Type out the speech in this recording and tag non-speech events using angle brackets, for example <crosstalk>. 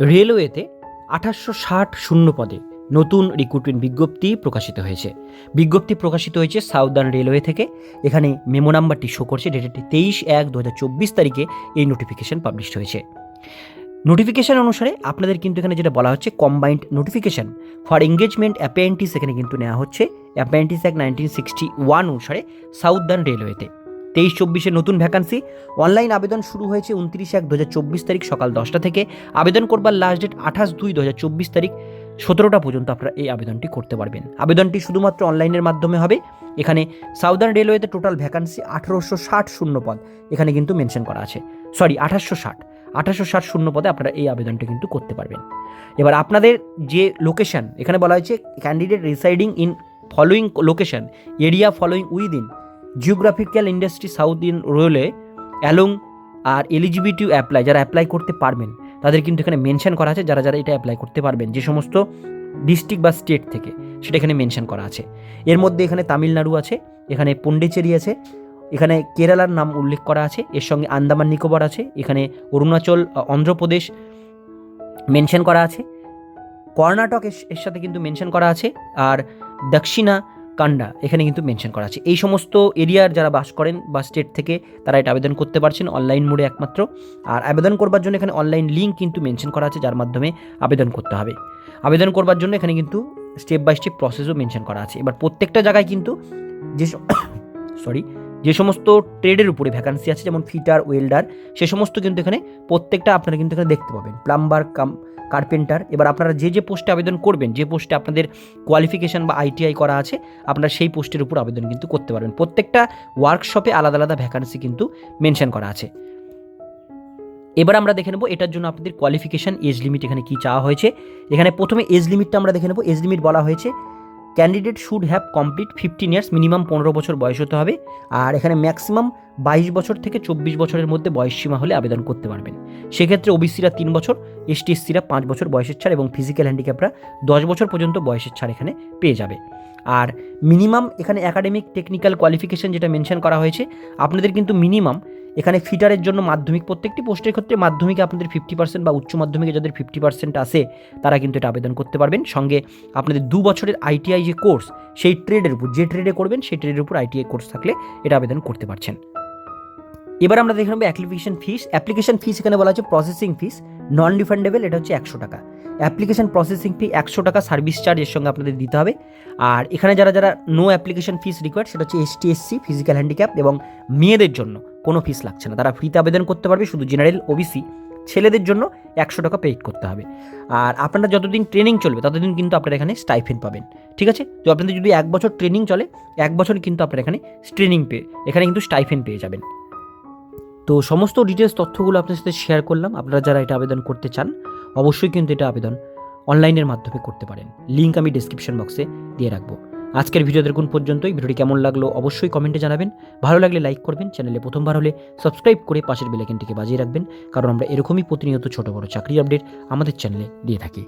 রেলওয়েতে আঠাশশো ষাট শূন্য পদে নতুন রিক্রুটমেন্ট বিজ্ঞপ্তি প্রকাশিত হয়েছে। বিজ্ঞপ্তি প্রকাশিত হয়েছে সাউদার্ন রেলওয়ে থেকে। এখানে মেমো নাম্বারটি শো করছে ডেটেড তেইশ এক দু তারিখে এই নোটিফিকেশন পাবলিশ হয়েছে। নোটিফিকেশন অনুসারে আপনাদের কিন্তু এখানে যেটা বলা হচ্ছে combined notification. For engagement apprentice এখানে কিন্তু নেওয়া হচ্ছে। Apprentice act nineteen sixty one অনুসারে সাউদার্ন রেলওয়েতে। তেইশ চব্বিশে নতুন ভ্যাকান্সি অনলাইন আবেদন শুরু হয়েছে উনত্রিশ এক দু তারিখ সকাল দশটা থেকে। আবেদন করবার লাস্ট ডেট আঠাশ দুই দু তারিখ সতেরোটা পর্যন্ত আপনারা এই আবেদনটি করতে পারবেন। আবেদনটি শুধুমাত্র অনলাইনের মাধ্যমে হবে। এখানে সাউদার্ন রেলওয়েতে টোটাল ভ্যাকান্সি আঠারোশো ষাট শূন্য পদ এখানে কিন্তু মেনশন করা আছে। সরি আঠাশশো ষাট। আঠাশশো ষাট শূন্য পদে আপনারা এই আবেদনটা কিন্তু করতে পারবেন। এবার আপনাদের যে লোকেশন এখানে বলা হয়েছে candidate residing in following location area following within geographical industry south in railway along R eligibility apply যারা অ্যাপ্লাই করতে পারবেন, তাদের কিন্তু এখানে মেনশন করা আছে, যারা যারা এটা অ্যাপ্লাই করতে পারবেন, যে সমস্ত ডিস্ট্রিক্ট বা স্টেট থেকে সেটা এখানে মেনশন করা আছে। এর মধ্যে এখানে তামিলনাড়ু আছে, এখানে পন্ডিচেরি আছে, এখানে কেরালার নাম উল্লেখ করা আছে, এর সঙ্গে আন্দামান নিকোবর আছে, এখানে অরুণাচল অন্ধ্রপ্রদেশ মেনশন করা আছে। কর্ণাটক এর সাথে কিন্তু মেনশন করা আছে, আর দক্ষিণা কান্ডা, এখানে কিন্তু মেনশন করা আছে। এই সমস্ত এরিয়ার যারা বাস করেন বা স্টেট থেকে, তারা এটা আবেদন করতে পারছেন অনলাইন মোডে একমাত্র। আর আবেদন করবার জন্য এখানে অনলাইন লিঙ্ক কিন্তু মেনশন করা আছে, যার মাধ্যমে আবেদন করতে হবে। আবেদন করবার জন্য এখানে কিন্তু স্টেপ বাই স্টেপ প্রসেসও মেনশন করা আছে। এবার প্রত্যেকটা জায়গায় কিন্তু যে সরি <coughs> যে সমস্ত ট্রেডের উপরে ভ্যাকান্সি আছে, যেমন ফিটার ওয়েল্ডার সে সমস্ত কিন্তু এখানে প্রত্যেকটা আপনারা কিন্তু এখানে দেখতে পাবেন। প্লাম্বার কাম কার্পেন্টার এবার আপনারা যে যে পোস্টে আবেদন করবেন, যে পোস্টে আপনাদের কোয়ালিফিকেশন বা আইটিআই করা আছে, আপনারা সেই পোস্টের উপর আবেদন কিন্তু করতে পারবেন। প্রত্যেকটা ওয়ার্কশপে আলাদা আলাদা ভ্যাকান্সি কিন্তু মেনশন করা আছে। এবার আমরা দেখে নেব এটার জন্য আপনাদের কোয়ালিফিকেশন এজ লিমিট এখানে কি চাওয়া হয়েছে। এখানে প্রথমে এজ লিমিটটা আমরা দেখে নেব। এজ লিমিট বলা হয়েছে candidate should have complete fifteen years minimum পনেরো বছর বয়স হতে হবে। আর এখানে ম্যাক্সিমাম বাইশ বছর থেকে চব্বিশ বছরের মধ্যে বয়সসীমা হলে আবেদন করতে পারবেন। সেক্ষেত্রে ওবিসিরা তিন বছর এসটি এসসিরা পাঁচ বছর বয়সের ছাড় এবং ফিজিক্যাল হ্যান্ডিক্যাপরা দশ বছর পর্যন্ত বয়সের ছাড় এখানে পেয়ে যাবে। আর মিনিমাম এখানে একাডেমিক টেকনিক্যাল কোয়ালিফিকেশন যেটা মেনশন করা হয়েছে, আপনাদের কিন্তু মিনিমাম এখানে ফিটারের জন্য মাধ্যমিক, প্রত্যেকটি পোস্টের ক্ষেত্রে মাধ্যমিকে আপনাদের ফিফটি পার্সেন্ট বা উচ্চ মাধ্যমিকে যাদের ফিফটি পার্সেন্ট আসে তারা কিন্তু এটা আবেদন করতে পারবেন। সঙ্গে আপনাদের দু বছরের আইটিআই যে কোর্স সেই ট্রেডের উপর, যে ট্রেডে করবেন, সেই ট্রেডের উপর আইটিআই কোর্স থাকলে এটা আবেদন করতে পারছেন। এবার আমরা দেখে নেব অ্যাপ্লিকেশন ফিস অ্যাপ্লিকেশন ফিস এখানে বলা হচ্ছে প্রসেসিং ফিস নন রিফান্ডেবল এটা হচ্ছে একশো টাকা। অ্যাপ্লিকেশন প্রসেসিং ফি একশো টাকা সার্ভিস চার্জ এর সঙ্গে আপনাদের দিতে হবে। আর এখানে যারা যারা নো অ্যাপ্লিকেশন ফিস রিকোয়ার্ড সেটা হচ্ছে এসটি এসসি ফিজিক্যাল হ্যান্ডিক্যাপ এবং মেয়েদের জন্য। কোনো ফিস লাগছে না। তারা ফ্রিতে আবেদন করতে পারবে, শুধু জেনারেল ওবিসি ছেলেদের জন্য একশো টাকা পেড করতে হবে। আর আপনারা যতদিন ট্রেনিং চলবে, ততদিন কিন্তু আপনারা এখানে স্টাইফেন পাবেন। ঠিক আছে? তো আপনাদের যদি এক বছর ট্রেনিং চলে, এক বছর কিন্তু আপনারা এখানে ট্রেনিং পেয়ে, এখানে কিন্তু স্টাইফেন পেয়ে যাবেন। তো সমস্ত ডিটেলস তথ্যগুলো আপনার সাথে শেয়ার করলাম। আপনারা যারা এটা আবেদন করতে চান, অবশ্যই কিন্তু এটা আবেদন অনলাইনের মাধ্যমে করতে পারেন। লিঙ্ক আমি ডিসক্রিপশন বক্সে দিয়ে রাখব। আজকের ভিডিও দেখুন পর্যন্তই। ভিডিওটি কেমন লাগল অবশ্যই কমেন্টে জানাবেন। ভালো লাগলে লাইক করবেন, চ্যানেলে প্রথমবার হলে সাবস্ক্রাইব করে পাশের বেলাইকেনটিকে বাজিয়ে রাখবেন, কারণ আমরা এরকমই প্রতিনিয়ত ছোট বড় চাকরি আপডেট আমাদের চ্যানেলে দিয়ে থাকি।